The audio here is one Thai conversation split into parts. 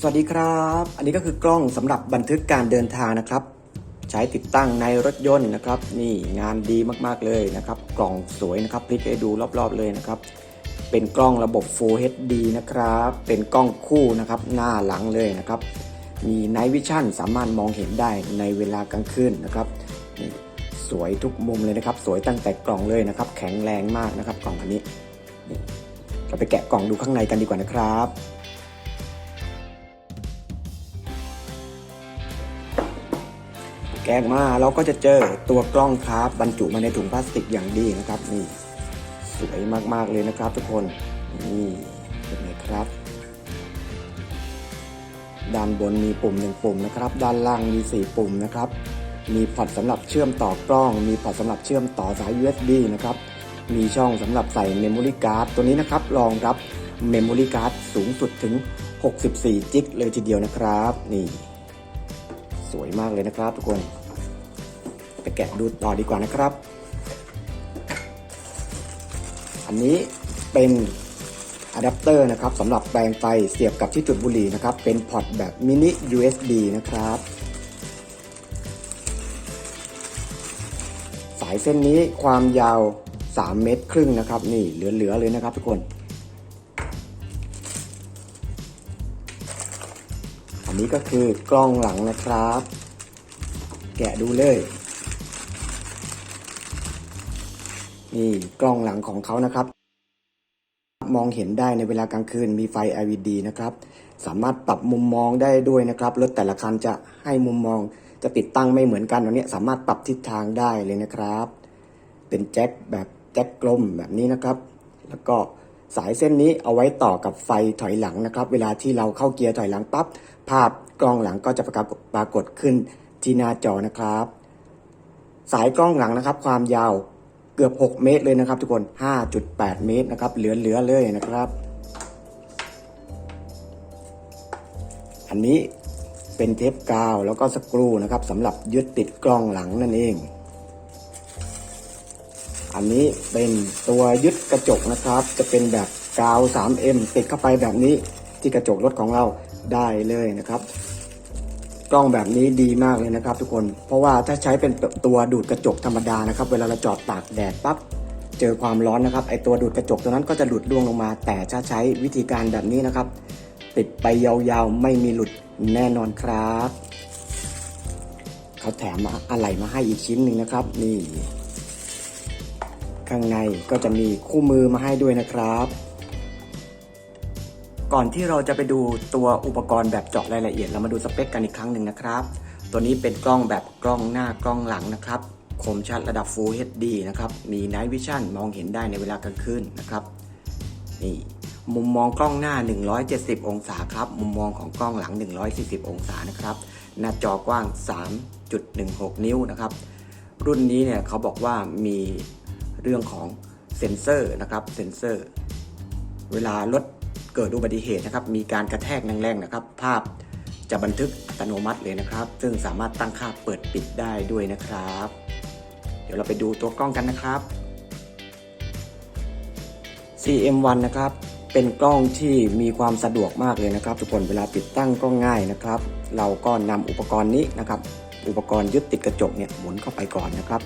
สวัสดีครับ อันนี้ก็คือกล้องสำหรับบันทึกการเดินทางนะครับ ใช้ติดตั้งในรถยนต์นะครับ นี่งานดีมากๆเลยนะครับ กล่องสวยนะครับพลิกให้ดูรอบๆเลยนะครับ เป็นกล้องระบบ Full HD นะครับ เป็นกล้องคู่นะครับ หน้าหลังเลยนะครับ มี Night Vision สามารถมองเห็นได้ในเวลากลางคืนนะครับสวยทุกมุมเลยนะครับ สวยตั้งแต่กล่องเลยนะครับ แข็งแรงมากนะครับ กล่องอันนี้เราไปแกะกล่องดูข้างในกันดีกว่านะครับ แกะมาเราก็จะเจอตัวกล้องครับบรรจุมาในถุงพลาสติกอย่างดีนะครับนี่สวยมากๆเลยนะครับทุกคนนี่เป็นไงครับด้านบนมีปุ่มหนึ่งปุ่มนะครับ ด้านล่างมีสี่ปุ่มนะครับ มีพอร์ตสำหรับเชื่อมต่อกล้อง มีพอร์ตสำหรับเชื่อมต่อสาย USB นะครับ มีช่องสำหรับใส่เมมโมรี่การ์ดตัวนี้นะครับรองรับเมมโมรี่การ์ดสูงสุดถึง 64 จิกเลยทีเดียวนะครับ นี่ วยมากเลยนะครับ ทุกคนไปแกะดูต่อดีกว่านะครับ อันนี้เป็นอะแดปเตอร์นะครับสำหรับแปลงไฟเสียบกับที่จุดบุหรี่นะครับ เป็นพอร์ตแบบมินิ USB นะครับ สายเส้นนี้ความยาว 3 เมตรครึ่งนะครับ นี่เหลือๆเลยนะครับทุกคน นี้ก็คือกล้องหลังนะครับ แกะดูเลยนี่กล้องหลังของเขานะครับ มองเห็นได้ในเวลากลางคืนมีไฟ LED นะครับ สามารถปรับมุมมองได้ด้วยนะครับรถแต่ละคันจะให้มุมมองจะติดตั้งไม่เหมือนกันอันนี้สามารถปรับทิศทางได้เลยนะครับ เป็นแจ็คแบบแจ็คกลมแบบนี้นะครับ แล้วก็ สายเส้นนี้เอาไว้ต่อกับไฟถอยหลังนะครับ เวลาที่เราเข้าเกียร์ถอยหลังปั๊บภาพกล้องหลังก็จะปรากฏปรากฏขึ้นที่หน้าจอนะครับ สายกล้องหลังนะครับ ความยาวเกือบ 6 เมตรเลยนะครับ ทุกคน 5.8 เมตรนะครับเหลือๆเลยนะครับ อันนี้เป็นเทปกาวแล้วก็สกรูนะครับสำหรับยึดติดกล้องหลังนั่นเอง อันนี้เป็นตัวยึดกระจกนะครับ จะเป็นแบบกาว 3M ติดเข้าไปแบบนี้ที่กระจกรถของเราได้เลยนะครับ กล้องแบบนี้ดีมากเลยนะครับ ทุกคน เพราะว่าถ้าใช้เป็นตัวดูดกระจกธรรมดานะครับ เวลาเราจอดตากแดดปั๊บเจอความร้อนนะครับไอตัวดูดกระจกตัวนั้นก็จะหลุดร่วงลงมา แต่ถ้าใช้วิธีการแบบนี้นะครับ ติดไปยาวๆไม่มีหลุดแน่นอนครับ เขาแถมอะไรมาให้อีกชิ้นหนึ่งนะครับ นี่ ข้างในก็จะมีคู่มือมาให้ด้วยนะครับ ก่อนที่เราจะไปดูตัวอุปกรณ์แบบเจาะรายละเอียด เรามาดูสเปคกันอีกครั้งหนึ่งนะครับ ตัวนี้เป็นกล้องแบบกล้องหน้ากล้องหลังนะครับ คมชัดระดับ Full HD นะครับ มี Night Vision มองเห็นได้ในเวลากลางคืนนะครับ นี่มุมมองกล้องหน้า 170 องศาครับ มุมมองของกล้องหลัง 140 องศานะครับ หน้าจอกว้าง 3.16 นิ้วนะครับ รุ่นนี้เนี่ยเขาบอกว่ามี เรื่องของเซ็นเซอร์นะครับเซ็นเซอร์ เวลารถเกิดอุบัติเหตุนะครับ มีการกระแทกแรงๆนะครับ ภาพจะบันทึกอัตโนมัติเลยนะครับ ซึ่งสามารถตั้งค่าเปิดปิดได้ด้วยนะครับ เดี๋ยวเราไปดูตัวกล้องกันนะครับ CM1 นะครับเป็นกล้องที่มีความสะดวกมากเลยนะครับ ทุกคนเวลาติดตั้งก็ง่ายนะครับ เราก็นำอุปกรณ์นี้นะครับ อุปกรณ์ยึดติดกระจกเนี่ยหมุนเข้าไปก่อนนะครับ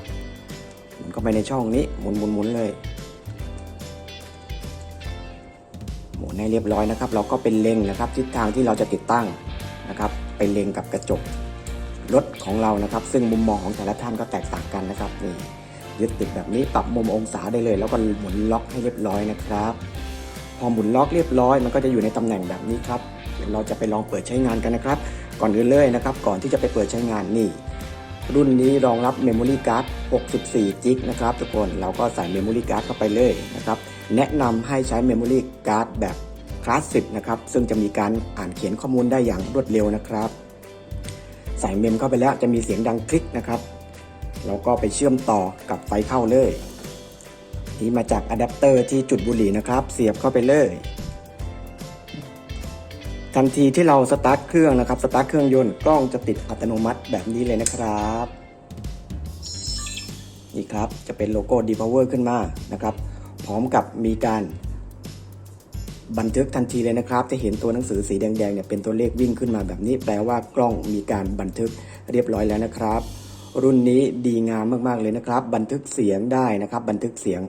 มุนเข้าไปในช่องนี้หมุนหมุนหมุนเลย หมุนให้เรียบร้อยนะครับ เราก็เป็นเล็งนะครับทิศทางที่เราจะติดตั้งนะครับไปเล็งกับกระจกรถของเรานะครับ ซึ่งมุมมองของแต่ละท่านก็แตกต่างกันนะครับนี่ยึดติดแบบนี้ปรับมุมองศาได้เลย แล้วก็หมุนล็อกให้เรียบร้อยนะครับ พอหมุนล็อกเรียบร้อย มันก็จะอยู่ในตำแหน่งแบบนี้ครับเดี๋ยวเราจะไปลองเปิดใช้งานกันนะครับ ก่อนอื่นเลยนะครับ ก่อนที่จะไปเปิดใช้งานนี่ รุ่นนี้รองรับ Memory Card 64จิกนะครับทุกคนเราก็ใส่ Memory Card เข้าไปเลยนะครับ แนะนำให้ใช้ Memory Card แบบคลาสสิกนะครับ ซึ่งจะมีการอ่านเขียนข้อมูลได้อย่างรวดเร็วนะครับ ใส่เมมเข้าไปแล้วจะมีเสียงดังคลิกนะครับ เราก็ไปเชื่อมต่อกับไฟเข้าเลย นี่มาจากอะแดปเตอร์ที่จุดบุหรี่นะครับ เสียบเข้าไปเลย ทันทีที่เราสตาร์ทเครื่องนะครับสตาร์ทเครื่องยนต์กล้องจะติดอัตโนมัติแบบนี้เลยนะครับนี่ครับจะเป็นโลโก้ d p o w e r ขึ้นมานะครับ พร้อมกับมีการบันทึกทันทีเลยนะครับ จะเห็นตัวหนังสือสีแดงๆเนี่ยเป็นตัวเลขวิ่งขึ้นมาแบบนี้ แปลว่ากล้องมีการบันทึกเรียบร้อยแล้วนะครับ รุ่นนี้ดีงามมากๆเลยนะครับ บันทึกเสียงได้นะครับ บันทึกเสียง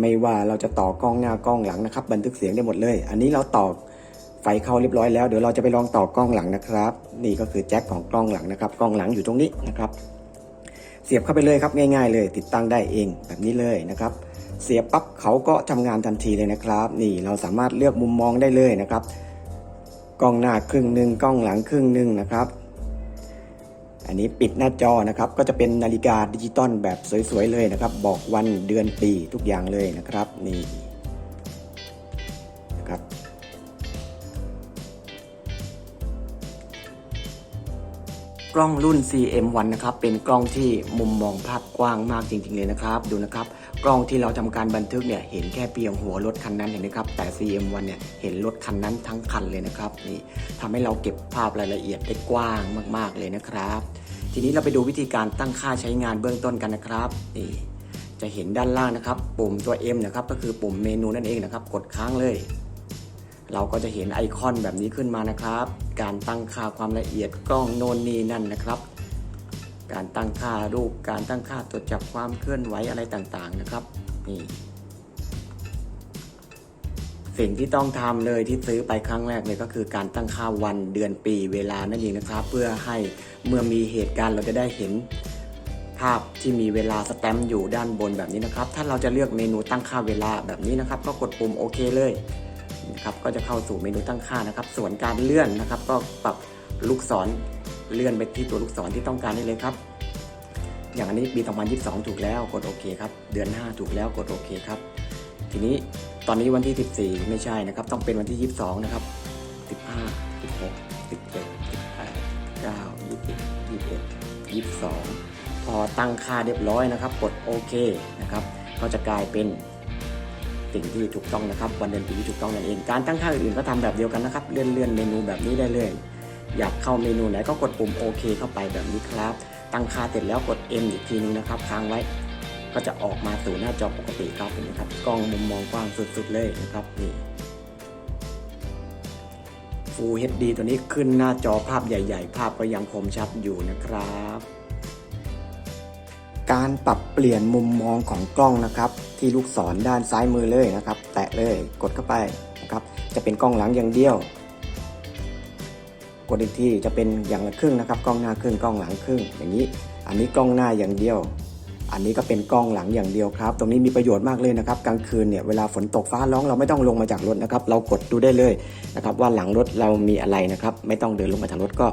ไม่ว่าเราจะต่อกล้องหน้ากล้องหลังนะครับ บันทึกเสียงได้หมดเลย อันนี้เราต่อ ไฟเข้าเรียบร้อยแล้วเดี๋ยวเราจะไปลองต่อกล้องหลังนะครับ นี่ก็คือแจ็คของกล้องหลังนะครับ กล้องหลังอยู่ตรงนี้นะครับ เสียบเข้าไปเลยครับง่าย ๆ เลย ติดตั้งได้เองแบบนี้เลยนะครับ เสียบปั๊บเขาก็ทำงานทันทีเลยนะครับ นี่เราสามารถเลือกมุมมองได้เลยนะครับกล้องหน้าครึ่งหนึ่งกล้องหลังครึ่งหนึ่งนะครับ อันนี้ปิดหน้าจอนะครับ ก็จะเป็นนาฬิกาดิจิตอลแบบสวยๆเลยนะครับ บอกวันเดือนปีทุกอย่างเลยนะครับ นี่ กล้องรุ่น CM1 นะครับ เป็นกล้องที่มุมมองภาพกว้างมากจริง ๆ เลยนะครับ ดูนะครับ กล้องที่เราทำการบันทึกเนี่ย เห็นแค่เพียงหัวรถคันนั้นเห็นไหมครับ แต่ CM1 เนี่ย เห็นรถคันนั้นทั้งคันเลยนะครับ นี่ทำให้เราเก็บภาพรายละเอียดได้กว้างมาก ๆ เลยนะครับ ทีนี้เราไปดูวิธีการตั้งค่าใช้งานเบื้องต้นกันนะครับ นี่จะเห็นด้านล่างนะครับ ปุ่มตัว M นะครับ ก็คือปุ่มเมนูนั่นเองนะครับ กดค้างเลย เราก็จะเห็นไอคอนแบบนี้ขึ้นมานะครับ การตั้งค่าความละเอียดกล้องโนนนีนั่นนะครับ การตั้งค่ารูป การตั้งค่าตรวจจับความเคลื่อนไหวอะไรต่างๆนะครับ นี่ สิ่งที่ต้องทำเลยที่ซื้อไปครั้งแรกเลยก็คือการตั้งค่าวันเดือนปีเวลานั่นเองนะครับ เพื่อให้เมื่อมีเหตุการณ์เราจะได้เห็นภาพที่มีเวลาสแตมป์อยู่ด้านบนแบบนี้นะครับ ถ้าเราจะเลือกเมนูตั้งค่าเวลาแบบนี้นะครับ ก็กดปุ่มโอเคเลย นะครับก็จะเข้าสู่เมนูตั้งค่านะครับ ส่วนการเลื่อนนะครับ ก็ปรับลูกศรเลื่อนไปที่ตัวลูกศรที่ต้องการได้เลยครับ อย่างอันนี้ปี 2022 ถูกแล้วกดโอเคครับเดือน 5 ถูกแล้วกดโอเคครับ ทีนี้ตอนนี้วันที่ 14 ไม่ใช่นะครับ ต้องเป็นวันที่ 22 นะครับ 15 16 17 18 9 20 21 22 พอตั้งค่าเรียบร้อยนะครับ กดโอเคนะครับ ก็จะกลายเป็น สิ่งที่ถูกต้องนะครับวันเดือนปีที่ถูกต้องนั่นเองการตั้งค่าอื่นๆก็ทำแบบเดียวกันนะครับเลื่อนเลื่อนเมนูแบบนี้ได้เลยอยากเข้าเมนูไหนก็กดปุ่มโอเคเข้าไปแบบนี้ครับ ตั้งค่าเสร็จแล้วกด M อีกทีนึงนะครับค้างไว้ก็จะออกมาสู่หน้าจอปกติครับเห็นไหมครับกล้องมุมมองกว้างสุดๆเลยนะครับนี่ Full HD ตัวนี้ขึ้นหน้าจอภาพใหญ่ ๆ ภาพก็ยังคมชัดอยู่นะครับ การปรับเปลี่ยนมุมมองของกล้องนะครับ ที่ลูกศรด้านซ้ายมือเลยนะครับ แตะเลยกดเข้าไปนะครับ จะเป็นกล้องหลังอย่างเดียว กดอีกทีจะเป็นอย่างละครึ่งนะครับ กล้องหน้าครึ่งกล้องหลังครึ่ง อย่างนี้ อันนี้กล้องหน้าอย่างเดียว อันนี้ก็เป็นกล้องหลังอย่างเดียวครับ ตรงนี้มีประโยชน์มากเลยนะครับกลางคืนเนี่ยเวลาฝนตกฟ้าร้องเราไม่ต้องลงมาจากรถนะครับ เรากดดูได้เลยนะครับ ว่าหลังรถเรามีอะไรนะครับ ไม่ต้องเดินลงมาจากรถก็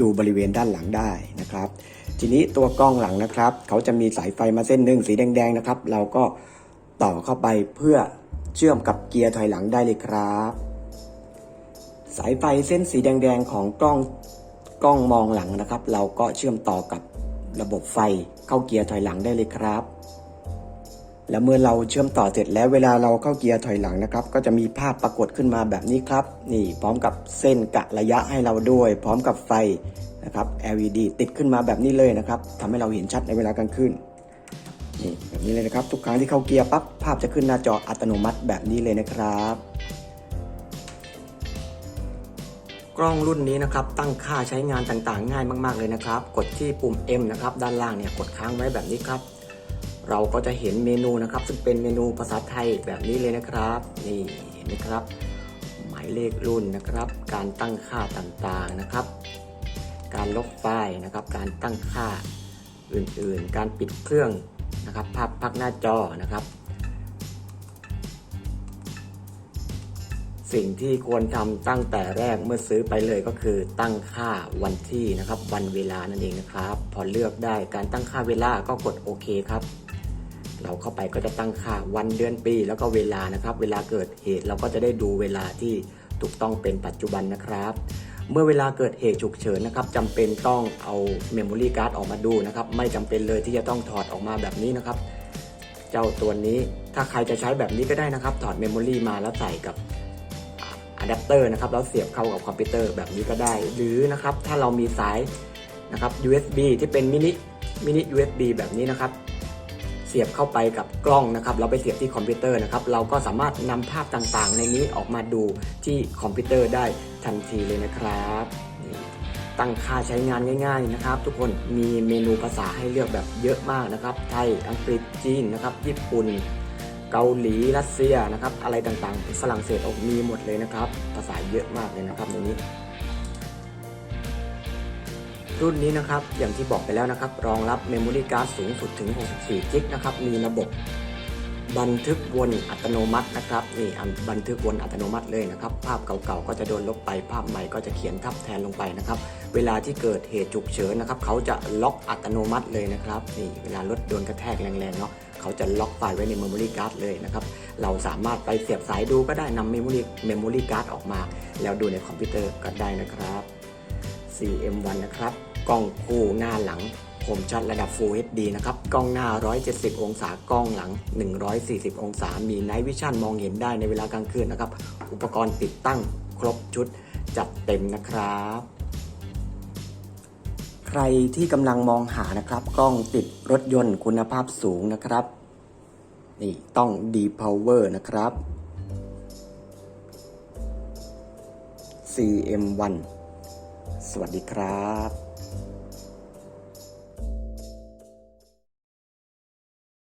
ดูบริเวณด้านหลังได้นะครับ ทีนี้ตัวกล้องหลังนะครับ เขาจะมีสายไฟมาเส้นหนึ่งสีแดงๆนะครับ เราก็ต่อเข้าไปเพื่อเชื่อมกับเกียร์ถอยหลังได้เลยครับ สายไฟเส้นสีแดงๆของกล้องกล้องมองหลังนะครับ เราก็เชื่อมต่อกับระบบไฟเข้าเกียร์ถอยหลังได้เลยครับ แล้วเมื่อเราเชื่อมต่อเสร็จแล้วเวลาเราเข้าเกียร์ถอยหลังนะครับ ก็จะมีภาพปรากฏขึ้นมาแบบนี้ครับ นี่พร้อมกับเส้นกะระยะให้เราด้วย พร้อมกับไฟ นะครับ LED ติดขึ้นมาแบบนี้เลยนะครับทำให้เราเห็นชัดในเวลากลางคืนนี่แบบนี้เลยนะครับ ทุกครั้งที่เข้าเกียร์ปั๊บภาพจะขึ้นหน้าจออัตโนมัติแบบนี้เลยนะครับ กล้องรุ่นนี้นะครับตั้งค่าใช้งานต่างๆ ง่ายมาก ๆเลยนะครับ กดที่ปุ่ม M นะครับด้านล่างเนี่ยกดค้างไว้แบบนี้ครับ เราก็จะเห็นเมนูนะครับ ซึ่งเป็นเมนูภาษาไทยแบบนี้เลยนะครับนี่เห็นไหมครับ หมายเลขรุ่นนะครับ การตั้งค่าต่างๆนะครับ การลบไฟล์นะครับ การตั้งค่าอื่นๆ การปิดเครื่องนะครับ ภาพพักหน้าจอนะครับ สิ่งที่ควรทำตั้งแต่แรกเมื่อซื้อไปเลยก็คือตั้งค่าวันที่นะครับ วันเวลานั่นเองนะครับ พอเลือกได้การตั้งค่าเวลาก็กดโอเคครับเราเข้าไปก็จะตั้งค่าวันเดือนปี แล้วก็เวลานะครับ เวลาเกิดเหตุเราก็จะได้ดูเวลาที่ถูกต้องเป็นปัจจุบันนะครับ เมื่อเวลาเกิดเหตุฉุกเฉินนะครับจำเป็นต้องเอาเมมโมรี่การ์ดออกมาดูนะครับ ไม่จำเป็นเลยที่จะต้องถอดออกมาแบบนี้นะครับ เจ้าตัวนี้ถ้าใครจะใช้แบบนี้ก็ได้นะครับ ถอดเมมโมรี่มาแล้วใส่กับอะแดปเตอร์นะครับแล้วเสียบเข้ากับคอมพิวเตอร์แบบนี้ก็ได้ หรือนะครับถ้าเรามีสายนะครับ USB ที่เป็นมินิมินิ USB แบบนี้นะครับ เสียบเข้าไปกับกล้องนะครับ เราไปเสียบที่คอมพิวเตอร์นะครับ เราก็สามารถนำภาพต่างๆ ในนี้ออกมาดูที่คอมพิวเตอร์ได้ทันทีเลยนะครับตั้งค่าใช้งานง่าย ๆนะครับ ทุกคนมีเมนูภาษาให้เลือกแบบเยอะมากนะครับ ไทยอังกฤษจีนนะครับ ญี่ปุ่น เกาหลีรัสเซียนะครับ อะไรต่างๆ ฝรั่งเศสออกมีหมดเลยนะครับ ภาษาเยอะมากเลยนะครับในนี้ รุ่นนี้นะครับอย่างที่บอกไปแล้วนะครับ รองรับเมมโมรี่การ์ดสูงสุดถึง 64 กิกนะครับ มีระบบบันทึกวนอัตโนมัตินะครับนี่บันทึกวนอัตโนมัติเลยนะครับ ภาพเก่าๆก็จะโดนลบไปภาพใหม่ก็จะเขียนทับแทนลงไปนะครับ เวลาที่เกิดเหตุฉุกเฉินนะครับเขาจะล็อกอัตโนมัติเลยนะครับนี่เวลารถโดนกระแทกแรงๆเนาะเขาจะล็อกไฟล์ไว้ในเมมโมรี่การ์ดเลยนะครับเราสามารถไปเสียบสายดูก็ได้นำเมมโมรี่เมมโมรี่การ์ดออกมา แล้วดูในคอมพิวเตอร์ก็ได้นะครับ CM1 นะครับ กล้องคู่หน้าหลังคมชัดระดับ Full HD นะครับ กล้องหน้า 170 องศา กล้องหลัง 140 องศา มี Night Vision มองเห็นได้ในเวลากลางคืนนะครับ อุปกรณ์ติดตั้งครบชุดจัดเต็มนะครับ ใครที่กำลังมองหานะครับ กล้องติดรถยนต์คุณภาพสูงนะครับ นี่ต้อง D Power นะครับ CM1 สวัสดีครับ